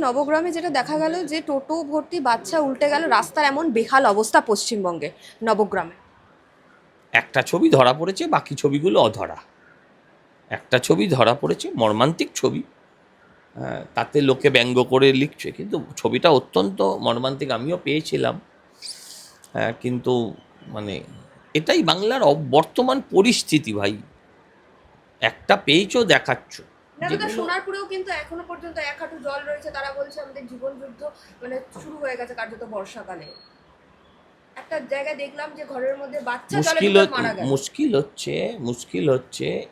নবগ্রামে যেটা দেখা গেল যে টোটো ভর্তি বাচ্চা উল্টে গেল রাস্তার এমন বেহাল অবস্থা পশ্চিমবঙ্গে নবগ্রামে। একটা ছবি ধরা পড়েছে বাকি ছবিগুলো অধরা। একটা ছবি ধরা পড়েছে মর্মান্তিক ছবি। হ্যাঁ, তাতে লোকে ব্যঙ্গ করে লিখছে কিন্তু ছবিটা অত্যন্ত মর্মান্তিক আমিও পেয়েছিলাম। হ্যাঁ, কিন্তু মানে এটাই বাংলার বর্তমান পরিস্থিতি ভাই। একটা পেয়েছ দেখাচ্ছ। যেগুলো- সোনারপুরেও কিন্তু এখনও পর্যন্ত এক হাঁটু জল রয়েছে। তারা বলছে আমাদের জীবন যুদ্ধ মানে শুরু হয়ে গেছে কার্যত বর্ষাকালে। একটা জায়গায় দেখলাম যে ঘরের মধ্যে বাচ্চা মুশকিল মুশকিল হচ্ছে মুশকিল হচ্ছে।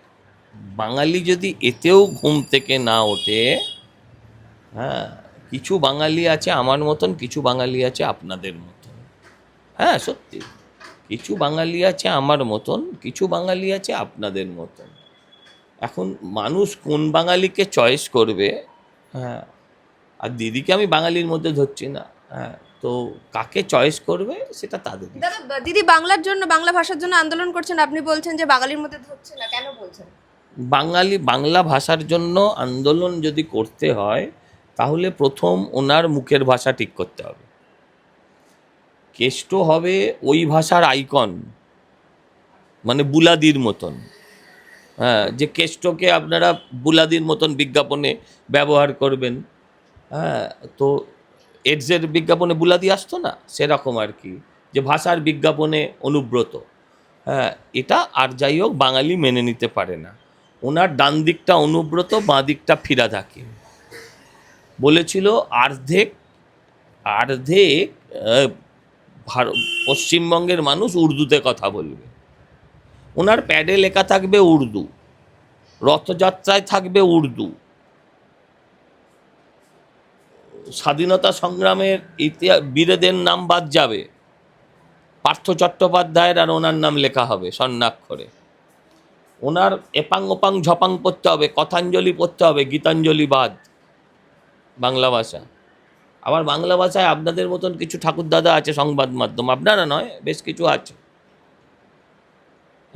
বাঙালি যদি এতেও ঘুম থেকে না ওঠে হ্যাঁ কিছু বাঙালি আছে আমার মতন কিছু বাঙালি আছে আপনাদের মতন। হ্যাঁ সত্যি। কিছু বাঙালি আছে আমার মতন কিছু বাঙালি আছে আপনাদের মতন। এখন মানুষ কোন বাঙালিকে চয়েস করবে? হ্যাঁ। আর দিদিকে আমি বাঙালির মধ্যে ধরছি না। হ্যাঁ তো কাকে চয়েস করবে সেটা তাদের দাদা দিদি বাংলার জন্য বাংলা ভাষার জন্য আন্দোলন করছেন আপনি বলছেন যে বাঙালির মধ্যে ধরছে না কেন বলছেন? বাঙালি বাংলা ভাষার জন্য আন্দোলন যদি করতে হয় তাহলে প্রথম ওনার মুখের ভাষা ঠিক করতে হবে। কেষ্ট হবে ওই ভাষার আইকন মানে বুলাদির মতন। হ্যাঁ যে কেষ্টকে আপনারা বুলাদির মতন বিজ্ঞাপনে ব্যবহার করবেন হ্যাঁ তো এডসের বিজ্ঞাপনে বুলাদি আসতো না? সেরকম আর কি যে ভাষার বিজ্ঞাপনে অনুব্রত হ্যাঁ এটা আর যাই হোক বাঙালি মেনে নিতে পারে না। ওনার ডান দিকটা অনুব্রত বাঁ দিকটা ফিরা থাকে বলেছিল আহ, ভার- পশ্চিমবঙ্গের মানুষ উর্দুতে কথা বলবে। ওনার প্যাডে লেখা থাকবে উর্দু, রথযাত্রায় থাকবে উর্দু। স্বাধীনতা সংগ্রামের ইতিহাস বীরেদের নাম বাদ যাবে। পার্থ চট্টোপাধ্যায়ের আর ওনার নাম লেখা হবে স্বর্ণাক্ষরে। ওনার এপাং ওপাং ঝপাং পড়তে হবে, কথাঞ্জলি পড়তে হবে, গীতাঞ্জলি বাদ বাংলা ভাষা। আবার বাংলা ভাষায় আপনাদের মতন কিছু ঠাকুরদাদা আছে সংবাদ মাধ্যম, আপনারা নয়, বেশ কিছু আছে।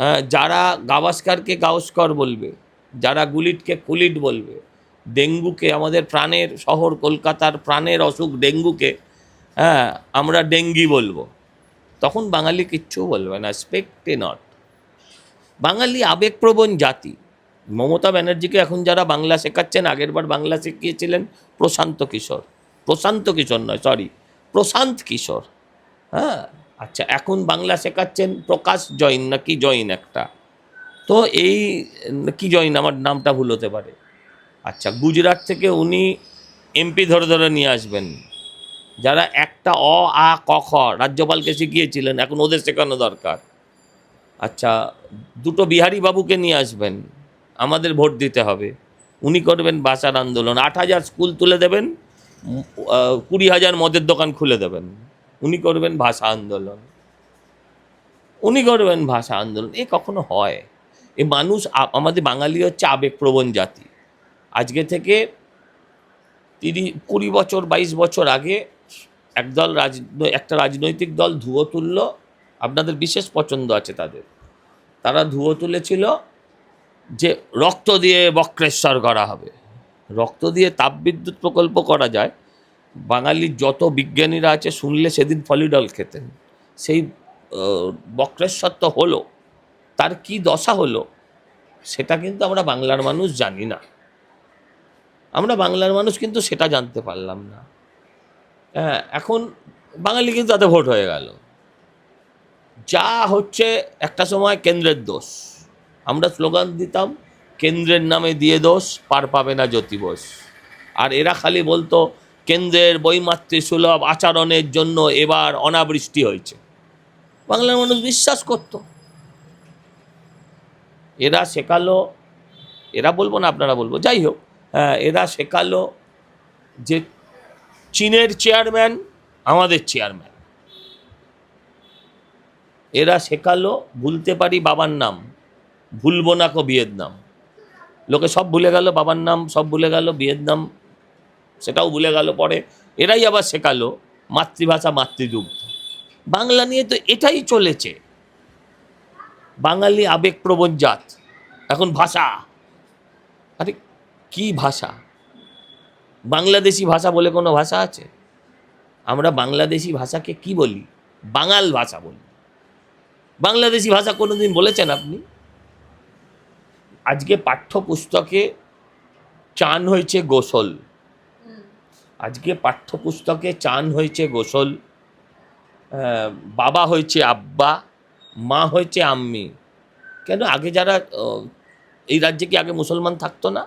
হ্যাঁ যারা গাভাস্কারকে গাওস্কর বলবে, যারা গুলিটকে কুলিট বলবে, ডেঙ্গুকে, আমাদের প্রাণের শহর কলকাতার প্রাণের অসুখ ডেঙ্গুকে হ্যাঁ আমরা ডেঙ্গি বলব। তখন বাঙালি কিচ্ছু বলবে না স্পেক্টে নট বাঙালি আবেগপ্রবণ জাতি। মমতা ব্যানার্জিকে এখন যারা বাংলা শেখাচ্ছেন, আগেরবার বাংলা শিখিয়েছিলেন প্রশান্ত কিশোর। প্রশান্ত কিশোর নয় সরি প্রশান্ত কিশোর। হ্যাঁ আচ্ছা এখন বাংলা শেখাচ্ছেন প্রকাশ জৈন না কি জৈন একটা? তো এই, কি জৈন? আমার নামটা ভুল হতে পারে। আচ্ছা গুজরাট থেকে উনি এমপি ধরে ধরে নিয়ে আসবেন। যারা একটা অ, আ, ক, খ রাজ্যপালকে শিখিয়েছিলেন, এখন ওদের শেখানো দরকার। আচ্ছা দুটো বিহারি বাবুকে নিয়ে আসবেন। আমাদের ভোট দিতে হবে। উনি করবেন ভাষার আন্দোলন। আট হাজার স্কুল তুলে দেবেন কুড়ি হাজার মদের দোকান খুলে দেবেন। উনি করবেন ভাষা আন্দোলন। উনি করবেন ভাষা আন্দোলন। এ কখনো হয়? এ মানুষ আমাদের বাঙালি হচ্ছে আবেগপ্রবণ জাতি। আজকে থেকে তিরিশ, কুড়ি বছর, বাইশ বছর আগে একদল রাজ একটা রাজনৈতিক দল ধুয়ো তুলল। আপনাদের বিশেষ পছন্দ আছে তাদের। তারা ধুয়ো তুলেছিল যে রক্ত দিয়ে বক্রেশ্বর করা হবে। রক্ত দিয়ে তাপবিদ্যুৎ প্রকল্প করা যায়। বাঙালির যত বিজ্ঞানীরা আছে শুনলে সেদিন ফলিডল খেতেন সেই তো হলো। তার কি দশা হলো সেটা কিন্তু আমরা বাংলার মানুষ জানি না। আমরা বাংলার মানুষ কিন্তু সেটা জানতে পারলাম না। হ্যাঁ এখন বাঙালি কিন্তু তাতে ভোট হয়ে গেল। যা হচ্ছে একটা সময় কেন্দ্রের দোষ। আমরা স্লোগান দিতাম, কেন্দ্রের নামে দিয়ে দোষ, পার পাবে না জ্যোতি বোস আর এরা খালি বলতো কেন্দ্রের বৈমাতৃ সুলভ আচরণের জন্য এবার অনাবৃষ্টি হয়েছে। বাংলার মানুষ বিশ্বাস করতো। এরা শেখালো এরা বলব না আপনারা বলব যাই হোক হ্যাঁ, এরা শেখালো যে চীনের চেয়ারম্যান আমাদের চেয়ারম্যান। এরা শেখালো ভুলতে পারি বাবার নাম ভুলবো না কো বিয়ের নাম। লোকে সব ভুলে গেল বাবার নাম সব ভুলে গেল বিয়ের নাম সেটাও ভুলে গেল পরে। এরাই আবার শেখালো মাতৃভাষা মাতৃদুগ্ধ বাংলা নিয়ে তো এটাই চলেছে। বাঙালি আবেগপ্রবণ জাত। এখন ভাষা। আরে কি ভাষা? বাংলাদেশি ভাষা বলে কোনো ভাষা আছে? আমরা বাংলাদেশি ভাষাকে কি বলি? বাঙাল ভাষা বলি। বাংলাদেশি ভাষা কোনোদিন বলেছেন আপনি? আজকে পাঠ্যপুস্তকে চান হয়েছে গোসল। আজকে পাঠ্যপুস্তকে চান হয়েছে গোসল বাবা হয়েছে আব্বা, মা হয়েছে আম্মি। কেন? আগে যারা এই রাজ্যে কি আগে মুসলমান থাকতো না?